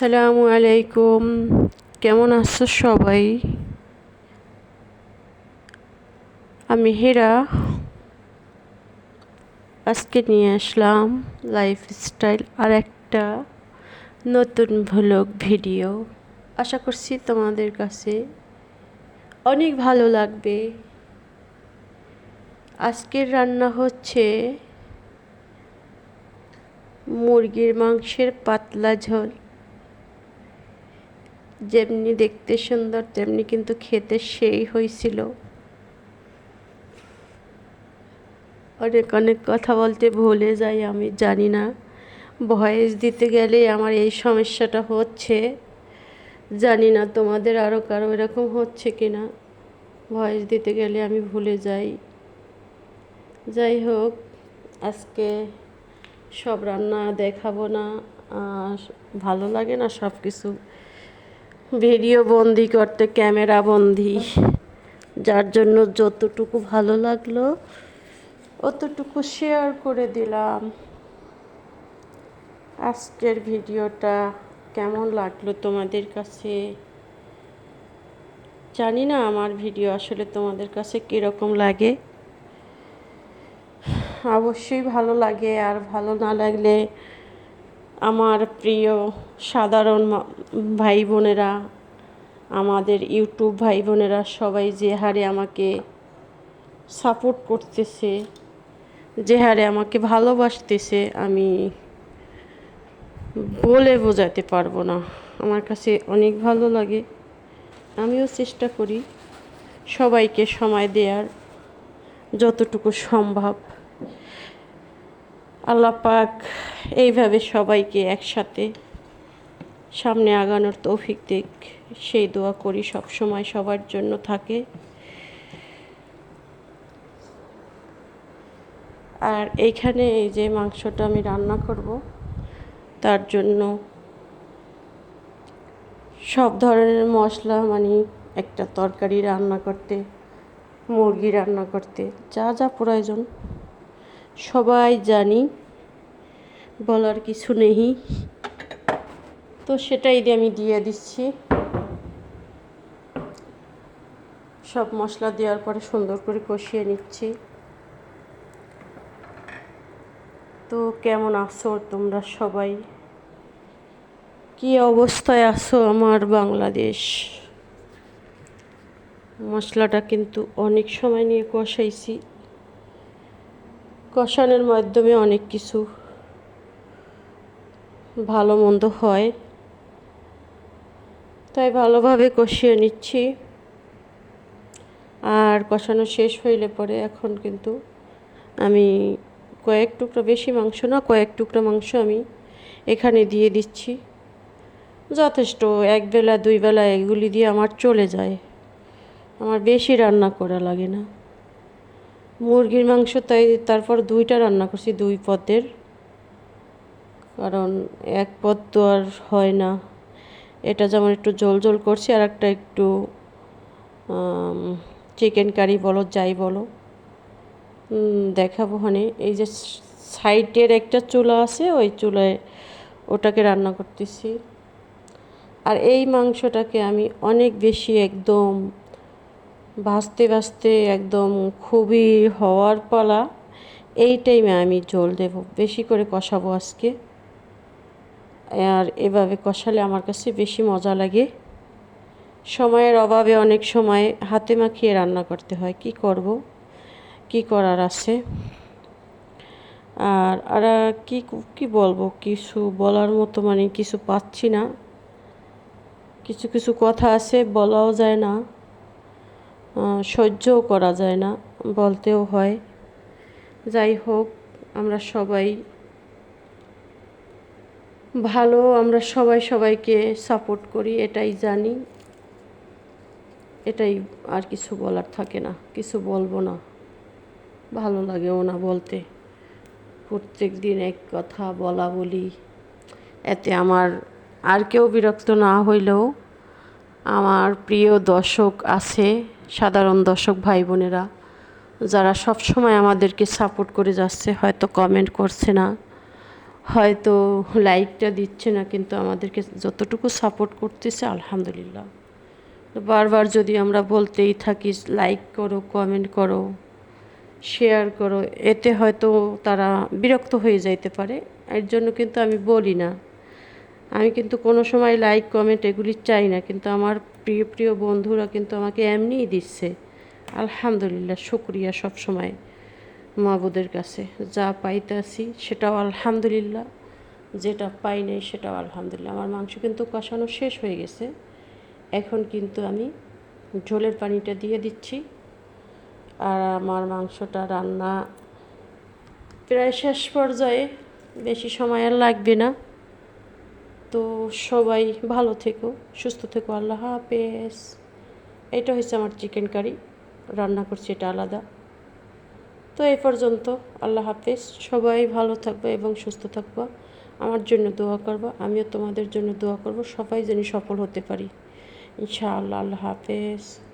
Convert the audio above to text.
আসসালামু আলাইকুম। কেমন আছো সবাই? আমি হেরা। আজকে নিয়ে আসলাম লাইফস্টাইল আর একটা নতুন ভ্লগ ভিডিও আশা করছি তোমাদের কাছে অনেক ভালো লাগবে। আজকের রান্না হচ্ছে মুরগির মাংসের পাতলা ঝোল। যেমনি দেখতে সুন্দর, তেমনি কিন্তু খেতে সেই হয়েছিল অনেক অনেক কথা বলতে ভুলে যাই আমি, জানি না। ভয়েস দিতে গেলে আমার এই সমস্যাটা হচ্ছে। জানি না তোমাদের আরও কারও এরকম হচ্ছে কি না ভয়েস দিতে গেলে আমি ভুলে যাই। যাই হোক, আজকে সব রান্না দেখাবো না, আর ভালো লাগে না সব কিছু ভিডিও বন্দি করতে, ক্যামেরা বন্দি। যার জন্য যতটুকু ভালো লাগল, অতটুকু শেয়ার করে দিলাম। আজকের ভিডিওটা কেমন লাগল তোমাদের কাছে? জানি না আমার ভিডিও আসলে তোমাদের কাছে কীরকম লাগে। অবশ্যই ভালো লাগে, আর ভালো না লাগলে আমার প্রিয় সাধারণ ভাই বোনেরা আমাদের ইউটিউব ভাই বোনেরা সবাই যে হারে আমাকে সাপোর্ট করতেছে, যে হারে আমাকে ভালোবাসতেছে, আমি বলে বোঝাতে পারব না। আমার কাছে অনেক ভালো লাগে। আমিও চেষ্টা করি সবাইকে সময় দেওয়ার যতটুকু সম্ভব। আল্লাহ পাক এইভাবে সবাইকে একসাথে সামনে আগানোর তৌফিক দিক। সেই দোয়া করি সব সময় সবার জন্য থাকে। আর এইখানে এই যে মাংসটা আমি রান্না করব, তার জন্য সব ধরনের মশলা মানে একটা তরকারি রান্না করতে, মুরগি রান্না করতে, যা যা প্রয়োজন, সবাই জানি বলার কিছু নেই। তো সেটাই দিয়ে আমি দিয়ে দিচ্ছি। সব মশলা দেওয়ার পরে সুন্দর করে কষিয়ে নিচ্ছি। তো কেমন আছো তোমরা সবাই? কি অবস্থায় আছো আমার বাংলাদেশ? মশলাটা কিন্তু অনেক সময় নিয়ে কষাইছি। কষানোর মাধ্যমে অনেক কিছু ভালো মন্দ হয়। তাই ভালোভাবে কষিয়ে নিচ্ছি। আর কষানো শেষ হইলে পরে এখন কিন্তু আমি কয়েক টুকরো বেশি মাংস না, কয়েক টুকরো মাংস আমি এখানে দিয়ে দিচ্ছি। যথেষ্ট, এক বেলা, দুই বেলা এগুলি দিয়ে আমার চলে যায়। আমার বেশি রান্না করা লাগে না। মুরগির মাংস তাই তারপর দুইটা রান্না করছি দুই পদের। কারণ এক পদ তো আর হয় না। এটা যেমন একটু জল জল করছি আর একটা একটু চিকেন কারি বলো, যাই বলো। দেখাবো মানে এই যে সাইডের একটা চুলা আছে, ওই চুলায় ওটাকে রান্না করতেছি। আর এই মাংসটাকে আমি অনেক বেশি একদম ভাজতে ভাজতে একদম খুবই হওয়ার পালা। এই টাইমে আমি জল দেব, বেশি করে কষাবো আজকে। আর এভাবে কষালে আমার কাছে বেশি মজা লাগে। সময়ের অভাবে অনেক সময় হাতে মাখিয়ে রান্না করতে হয়। কি করব? কি করার আছে? আর আর কি কি বলব? কিছু বলার মতো মানে কিছু পাচ্ছি না। কিছু কিছু কথা আছে, বলাও যায় না। সহ্যও করা যায় না। বলতেও হয়। যাই হোক, আমরা সবাই ভালো, আমরা সবাই সবাইকে সাপোর্ট করি, এটাই জানি। এটাই আর কিছু বলার থাকে না, কিছু বলব না। ভালো লাগেও না বলতে। প্রত্যেক দিন এক কথা বলা বলি। এতে আমার আর কেউ বিরক্ত না হইলেও আমার প্রিয় দর্শক আছে, সাধারণ দর্শক ভাই বোনেরা, যারা সব সময় আমাদেরকে সাপোর্ট করে যাচ্ছে, হয়তো কমেন্ট করছে না। হয়তো লাইকটা দিচ্ছে না, কিন্তু আমাদেরকে যতটুকু সাপোর্ট করতেছে, আলহামদুলিল্লাহ। বারবার যদি আমরা বলতেই থাকি লাইক করো কমেন্ট করো শেয়ার করো, এতে হয়তো তারা বিরক্ত হয়ে যাইতে পারে। এর জন্য কিন্তু আমি বলি না। আমি কিন্তু কোনো সময় লাইক কমেন্ট এগুলি চাই না, কিন্তু আমার প্রিয় প্রিয় বন্ধুরা কিন্তু আমাকে এমনিই দিচ্ছে। আলহামদুলিল্লাহ, শুক্রিয়া সব সময় মাবুদের কাছে। যা পাইতেছি সেটাও আলহামদুলিল্লাহ। যেটা পাই নাই সেটাও আলহামদুলিল্লাহ। আমার মাংস কিন্তু কষানো শেষ হয়ে গেছে। এখন কিন্তু আমি ঝোলের পানিটা দিয়ে দিচ্ছি। আর আমার মাংসটা রান্না প্রায় শেষ পর্যায়ে। বেশি সময় আর লাগবে না। তো সবাই ভালো থেকো, সুস্থ থেকো। আল্লাহ হাফেজ। এটা হচ্ছে আমার চিকেন কারি। রান্না করছি এটা আলাদা। তো এই পর্যন্ত। আল্লাহ হাফিজ। সবাই ভালো থাকবে এবং সুস্থ থাকব। আমার জন্য দোয়া করব। আমিও তোমাদের জন্য দোয়া করব। সবাই যেন সফল হতে পারি। ইনশাআল্লাহ। আল্লাহ হাফেজ।